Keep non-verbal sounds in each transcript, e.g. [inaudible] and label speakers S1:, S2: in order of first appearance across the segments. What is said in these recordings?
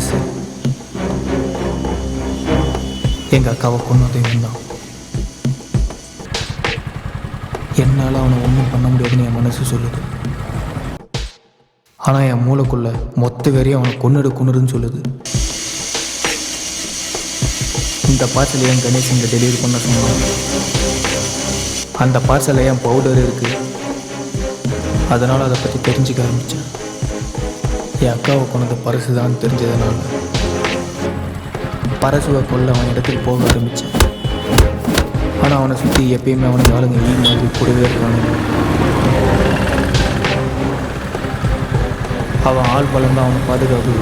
S1: பரிசு எங்கள் அக்காவை கொண்டு இவன் என்னால் அவனை ஒன்றும் பண்ண முடியாதுன்னு என் மனசு சொல்லுது. ஆனால் என் மூளைக்குள்ள மொத்த வெறியும் அவனை கொன்னுடு கொன்னுடுன்னு சொல்லுது. இந்த பார்சல் ஏன் கணேஷ் இங்கே டெலிவரி பண்ண சொன்னான் அந்த பார்சலில் ஏன் பவுடர் இருக்குது அதனால் அதை பற்றி தெரிஞ்சுக்க ஆரம்பித்தேன் என் அக்காவை கொண்டது பரசு தான் தெரிஞ்சதுனால. பரசுவை கொள்ள அவன் இடத்துக்கு போக ஆரம்பித்தேன் ஆனால் அவனை சுற்றி எப்பயுமே அவனுக்கு ஆளுங்க ஈ மாதிரி கூடவே இருக்கானுங்க. அவன் ஆள் பலம் தான் அவனை பாதுகாப்பு.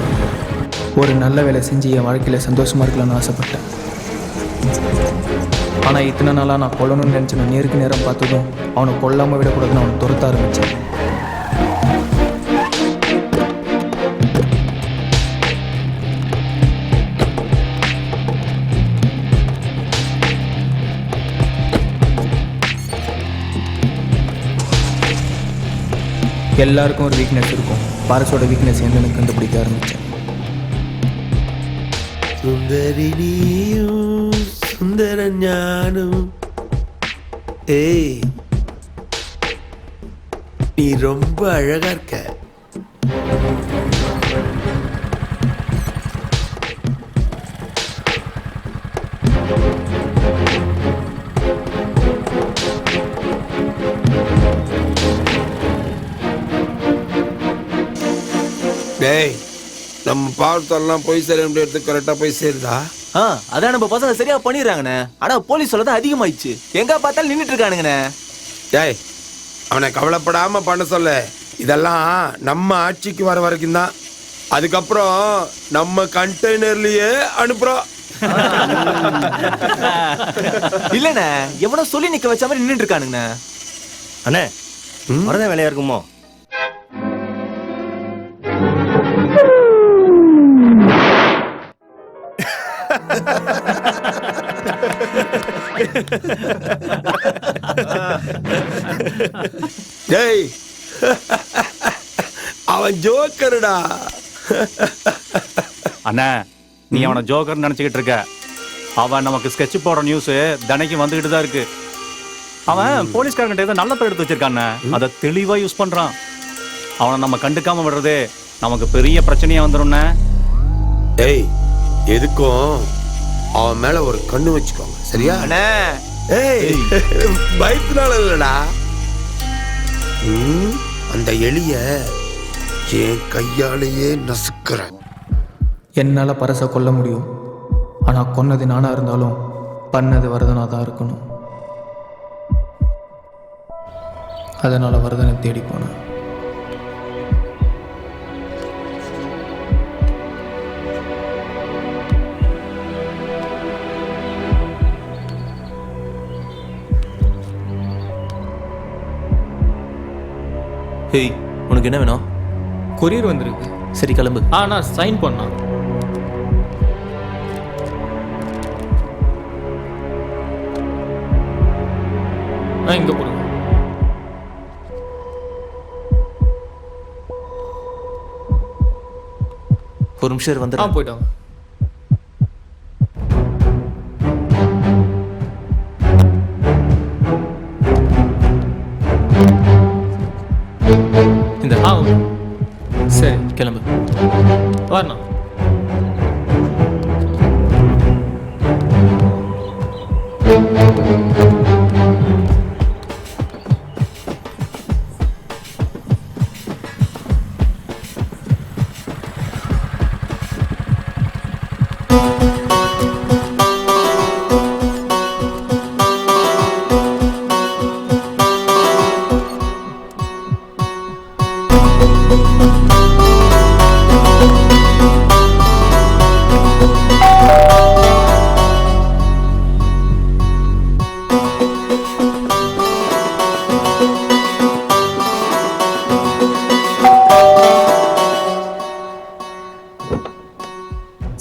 S1: ஒரு நல்ல வேலை செஞ்சு என் வாழ்க்கையில் சந்தோஷமாக இருக்கலாம்னு ஆசைப்பட்டேன். ஆனால் இத்தனை நாளாக நான் கொல்லணும்னு நினச்ச நான் நேருக்கு நேரம் பார்த்ததும் அவனை கொல்லாமல் விடக்கூடாதுன்னு அவனை துரத்த ஆரம்பித்தேன் எல்லாருக்கும் ஒரு வீக்னஸ் இருக்கும். பாரஸோட வீக்னஸ் என்னன்னு கண்டுபிடிக்க ஆரம்பித்தேன்
S2: சுந்தரி நீயும் சுந்தர ஞானம். ஏய் நீ ரொம்ப அழகா இருக்க. டேய் நம்ம பார்த்தெல்லாம் போய் சேர வேண்டிய இடத்துக்கு கரெக்டாக போய் சேருதா?
S3: ஆ அதான் நம்ம பசங்க சரியா பண்ணிடுறாங்கண்ணே. ஆனா போலீஸ் சொல்லதான் அதிகமாயிடுச்சு. எங்க பார்த்தாலும் நின்னுட்டு இருக்கானுங்கண்ணே
S2: டேய் அவனை கவலைப்படாம பண்ண சொல்ல. இதெல்லாம் நம்ம ஆட்சிக்கு வர வரைக்கும் தான். அதுக்கப்புறம் நம்ம கண்டெய்னர்லயே அனுப்புறோம் [laughs]
S3: இல்லண்ணே எவனோ சொல்லி நிக்க வச்ச மாதிரி நின்னுட்டு இருக்கானுங்கண்ணே
S4: அண்ணே வரதான் வேலையா இருக்குமோ?
S2: டேய். அவன் ஜோக்கருடா.
S5: அண்ணா நீ அவனை ஜோக்கர் நினைச்சுக்கிட்டு இருக்க. அவன் நமக்கு ஸ்கெட்ச் போடுற நியூஸ் தினைக்கு வந்துகிட்டு தான் இருக்கு. அவன் போலீஸ்காரங்கிட்ட ஏதோ நல்ல பேர் எடுத்து வச்சிருக்கானே. அதை தெளிவா யூஸ் பண்றான். அவனை நம்ம கண்டுக்காம விடுறதே நமக்கு பெரிய பிரச்சனையா வந்துடும்ண்ணே
S2: டேய் எதுக்கும் அவன் மேல ஒரு கண்ணு வச்சுக்கோங்க. சரியா?
S3: அண்ணே.
S2: ஏய் பயத்தினால இல்லடா அந்த எலிய என் கையாலேயே நசுக்கிறேன்.
S1: என்னால் பரசை கொல்ல முடியும். ஆனால் கொன்னது நானாக இருந்தாலும் பண்ணது வரதனாக தான் இருக்கணும். அதனால் வரதனை தேடி போனேன்.
S3: ஹேய் உனக்கு என்ன வேணும்?
S1: கொரியர் வந்திருக்கு.
S3: சரி கிளம்பு.
S1: ஆ நான் சைன் பண்ணான் ஆ இங்கே போடுங்க
S3: ஒரு நிமிஷம் இரு,
S1: ஆ போயிட்டாங்க
S3: Bueno.
S1: Thank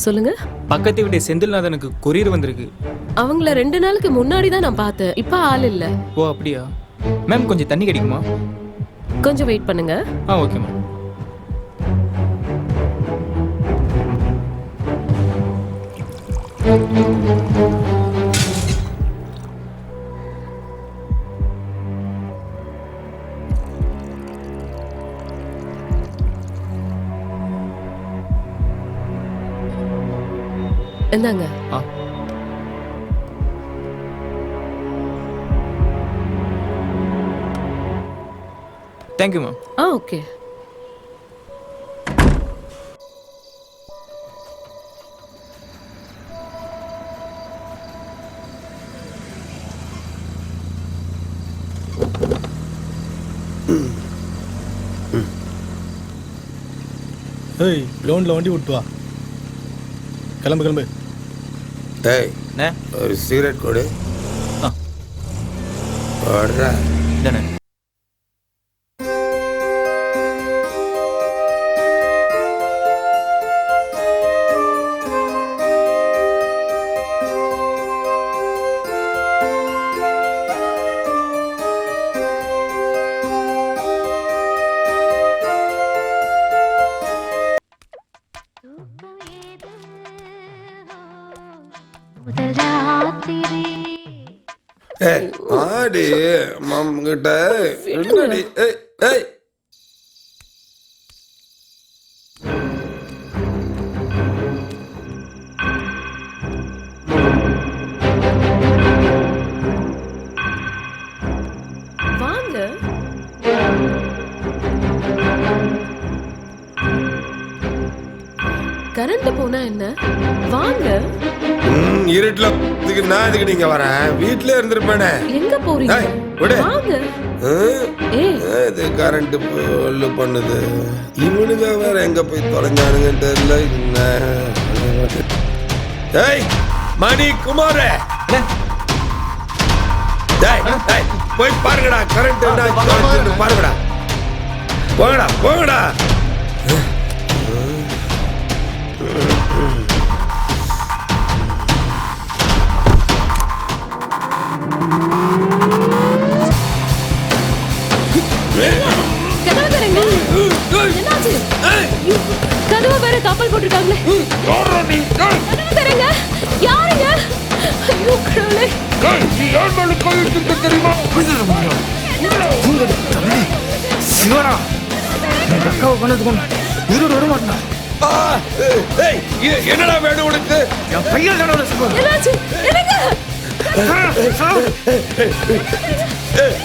S6: சொல்லுங்க.
S1: பக்கத்து வீட்டு செந்தில்நாதனுக்கு கொரியர் வந்திருக்கு.
S6: அவங்கள ரெண்டு நாளுக்கு முன்னாடி தான் நான் பார்த்தேன். இப்போ ஆள் இல்ல.
S1: ஓ அப்படியா? மேம் கொஞ்சம் தண்ணி கிடைக்குமா?
S6: கொஞ்சம் வெயிட் பண்ணுங்க.
S1: ஆ ஓகே மேம் Thank you.
S6: இந்தாங்க.
S1: தேங்க்யூ மேம்
S6: ஆ ஓகே.
S7: ஏய் லோனில் வண்டி விட்டு வா கிளம்பு கிளம்பு.
S1: அண்ணே
S2: ஒரு சிகரெட் கொடு
S1: ஆ.
S2: போடுறா. ஆடி கிட்ட என்னடி? ஏய் ஏய்.
S6: வாங்க. கரண்ட் போனா என்ன? வாங்க.
S2: இருட்டுல இதுக்கு நான் இதுக்கு நீங்க வரேன்? வீட்ல இருந்திருப்பேனே.
S6: எங்க போறீங்க?
S2: ஏய், விடு. இது கரண்ட் ஒல்லு பண்ணுது. இவனுங்க வேற எங்க போய் தொலைஞ்சானுங்கன்னு தெரியல. என்ன? ஏய் மணி குமார டேய் டேய் போய் பாருங்கடா. கரண்ட் பாருங்கடா. போங்கடா போங்கடா.
S6: கதவு வேற கப்பல் போட்டுருக்காங்களே. கதவு தரங்க யாருங்க? ஐயோ கடவுளே.
S1: சிவரா. எங்கள் அக்காவை கொண்டது கொண்டு உயிரோடு விட மாட்டேன்
S2: ஆ, ஏய், ஏய், என்னடா வேணும் உனக்கு?
S1: என் பையன் தானே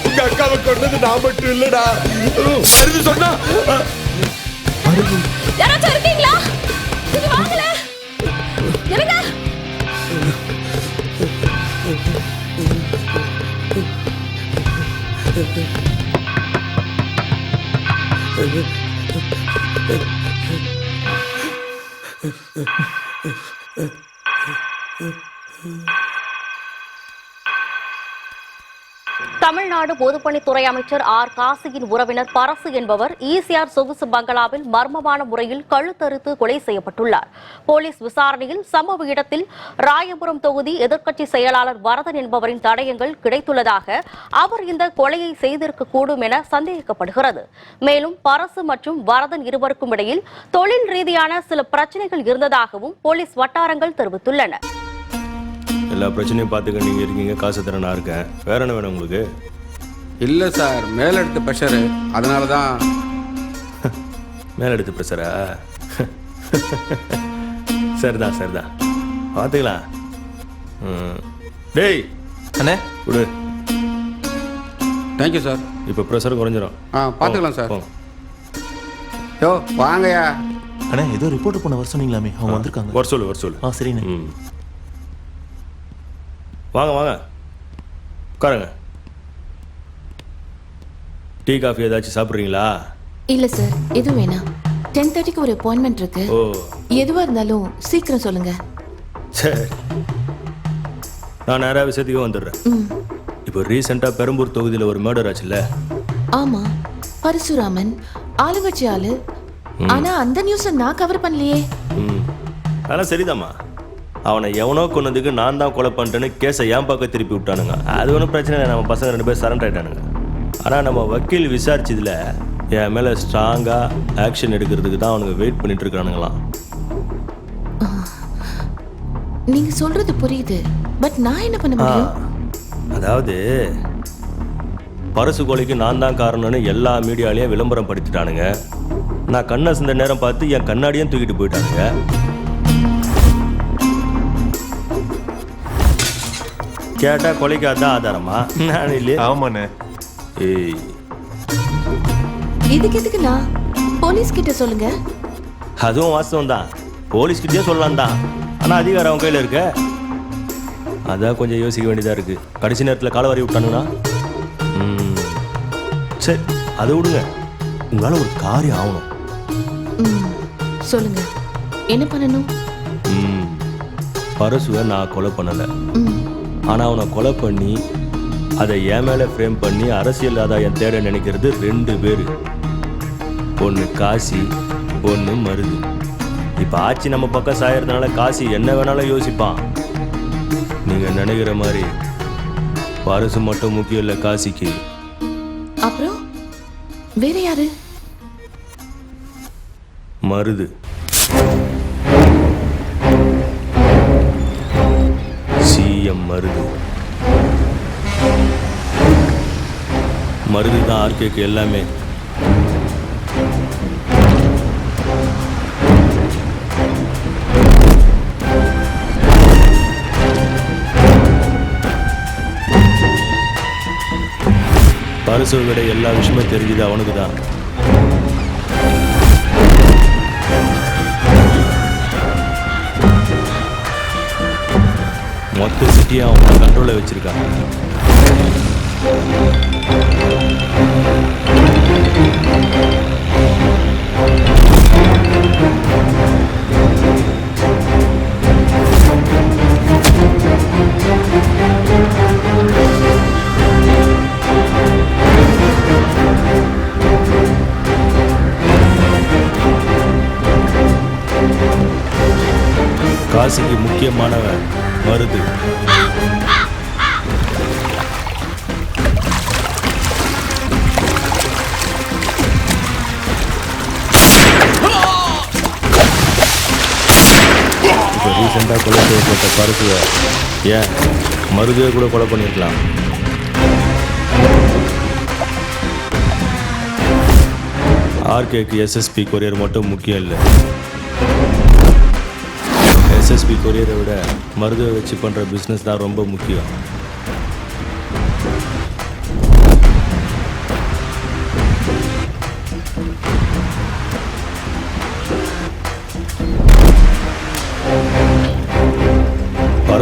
S2: உங்க அக்காவை கொண்டது நான் மட்டும் இல்லடா. வருது சொன்னா
S6: யாராச்சும் இருக்கீங்களா? இங்க வாங்கல என்னங்க?
S8: தமிழ்நாடு பொதுப்பணித்துறை அமைச்சர் ஆர். காசியின் உறவினர் பரசு என்பவர் ஈசிஆர் சொகுசு பங்களாவில் மர்மமான முறையில் கழுத்தறுத்து கொலை செய்யப்பட்டுள்ளார். போலீஸ் விசாரணையில் சம்பவ இடத்தில் ராயபுரம் தொகுதி எதிர்க்கட்சி செயலாளர் வரதன் என்பவரின் தடயங்கள் கிடைத்துள்ளதாக அவர் இந்த கொலையை செய்திருக்கக்கூடும் என சந்தேகிக்கப்படுகிறது. மேலும் பரசு மற்றும் வரதன் இருவருக்கும் இடையில் தொழில் ரீதியான சில பிரச்சனைகள் இருந்ததாகவும் போலீஸ் வட்டாரங்கள் தெரிவித்துள்ளன.
S4: எல்லா பிரச்சனையும் பார்த்துக்க நீங்கள் இருக்கீங்க காசு தர நான் இருக்கேன். வேற என்ன வேணும் உங்களுக்கு?
S9: இல்லை சார் மேலெடுத்த ப்ரெஷரு அதனால தான்
S4: மேலே எடுத்து பிரசரா சரிதான் சரிதான் பார்த்துக்கலாம். ம். டேய்
S1: அண்ணே
S4: விடு.
S9: தேங்க்யூ சார்
S4: இப்போ ப்ரெஷர் குறைஞ்சிரும்.
S9: ஆ பார்த்துக்கலாம் சார்
S4: போங்க.
S9: யோ வாங்கய்யா.
S3: அண்ணா ஏதோ ரிப்போர்ட் பண்ண வர சொன்னீங்களாமே. அவங்க வந்திருக்காங்க.
S4: வர சொல்லு வர சொல்லு.
S3: ஆ சரிண்ணே.
S4: ம். வாங்க வாங்க. உட்காருங்க. டீ காஃபி ஏதாச்சும் சாப்பிட்றீங்களா?
S10: இல்ல சார் எதுவும் வேணாம். டென் தேர்ட்டிக்கு ஒரு அப்பாயின்மெண்ட் இருக்கு.
S4: ஓ.
S10: எதுவா இருந்தாலும் சீக்கிரம் சொல்லுங்க.
S4: சரி நான் நேராக விஷயத்துக்கு வந்துடுறேன்.
S10: ம்.
S4: இப்போ ரீசெண்டாக பெரம்பூர் தொகுதியில் ஒரு மர்டர் ஆச்சுல்ல?
S10: ஆமா. பரசுராமன் ஆளுங்கட்சி ஆளு ஆனா அந்த நியூஸ நான் கவர் பண்ணலையே.
S4: ம். அதெல்லாம் சரிதாம்மா. அவனை எவனோ கொன்னதுக்கு நான் தான் கொலை பண்ணிட்டேன்னு கேஸை என் பக்கம் திருப்பி விட்டானுங்க. அது ஒன்றும் பிரச்சனை இல்லை நம்ம பசங்க ரெண்டு பேர் சரண்டர் ஆயிட்டானுங்க. ஆனால் நம்ம வக்கீல் விசாரிச்சதுல என் மேலே ஸ்ட்ராங்காக ஆக்ஷன் எடுக்கிறதுக்கு தான் அவனுங்க வெயிட் பண்ணிட்டு இருக்கானுங்களாம்.
S10: நீங்க சொல்றது புரியுது பட் நான் என்ன பண்ண
S4: அதாவது பரசு கொலைக்கு நான் தான் காரணம்னு எல்லா மீடியாலையும் விளம்பரம் படுத்திட்டானுங்க. நான் கண்ணை சிந்த நேரம் பார்த்து என் கண்ணாடியும் தூக்கிட்டு போயிட்டானுங்க. கேட்டா கொலைக்கு அதான் ஆதாரமா? நான் இல்லையே.
S3: ஆமாண்ணே.
S4: ஏய்.
S10: இதுக்கு எதுக்கு நான்? போலீஸ் கிட்ட சொல்லுங்க.
S4: அதுவும் வாஸ்தவம் தான் போலீஸ்கிட்டயே சொல்லலாம் தான் ஆனால் அதிகாரம் அவன் கையில் இருக்க. அதான் கொஞ்சம் யோசிக்க வேண்டியதாக இருக்கு. கடைசி நேரத்தில் காலவாரி விட்டானுங்கன்னா ம், சரி அதை விடுங்க. உங்களால் ஒரு காரியம் ஆகணும்.
S10: ம், சொல்லுங்க. என்ன பண்ணணும்?
S4: ம், பரசுவை நான் கொலை பண்ணலை. ஆனால் அவனை கொலை பண்ணி அதை என் மேலே ஃப்ரேம் பண்ணி அரசியல் ஆதாயம் தேட நினைக்கிறது ரெண்டு பேர். ஒன்று காசி ஒன்று மருது. இப்போ ஆட்சி நம்ம பக்கம் சாயறதுனால காசி என்ன வேணாலும் யோசிப்பான். நீங்கள் நினைக்கிற மாதிரி பரசு மட்டும் முக்கியம் இல்லை காசிக்கு.
S10: அப்புறம் வேற யாரு?
S4: மருது. மருந்து தான் ஆர்கேக்கு எல்லாமே. பரிசு விட எல்லா விஷயமும் தெரிஞ்சது அவனுக்கு தான். மொத்த சிட்டியை அவன் கண்ட்ரோலில் வச்சிருக்கான். காசிக்கு முக்கியமானவன் மருது ரீசெண்டாக கொலை செய்யப்பட்ட பருசுவை ஏன் மருதுவை கூட கொலை பண்ணியிருக்கலாம்? ஆர்கேக்கு எஸ்எஸ்பி கொரியர் மட்டும் முக்கியம் இல்லை. எஸ்எஸ்பி கொரியரை விட மருதுவை வச்சு பண்ணுற பிஸ்னஸ் தான் ரொம்ப முக்கியம்.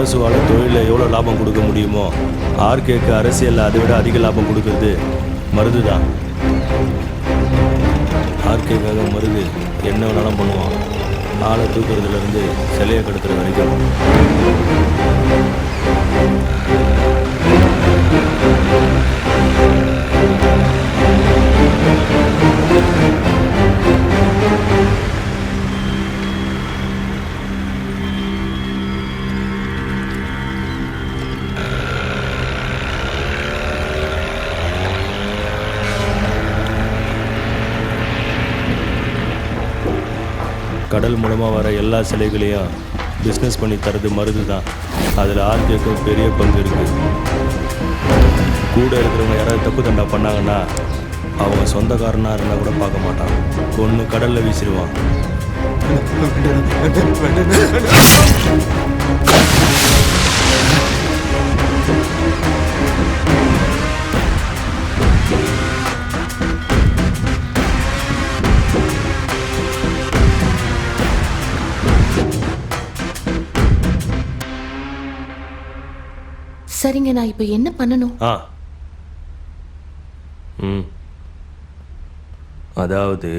S4: பரசுவால தொழிலில் எவ்வளோ லாபம் கொடுக்க முடியுமோ ஆர்கேக்கு அரசியலில் அதை விட அதிக லாபம் கொடுக்கறது மருது தான் ஆர்கேக்காக மருது என்ன வேணாலும் பண்ணுவான். ஆளை தூக்குறதுலேருந்து சிலையை கடத்துற வரைக்கும். கடல் மூலமாக வர எல்லா சிலைகளையும் பிஸ்னஸ் பண்ணி தரது மருது தான் அதில் ஆர்கேக்கும் பெரிய பங்கு இருக்குது கூட இருக்கிறவங்க யாராவது தப்பு தண்டா பண்ணாங்கன்னா அவங்க சொந்தக்காரனாக இருந்தால் கூட பார்க்க மாட்டான் ஒன்று கடலில் வீசிடுவான். [laughs]
S10: சரிங்க நான் இப்போ என்ன பண்ணணும்?
S4: ஆ. ம். அதாவது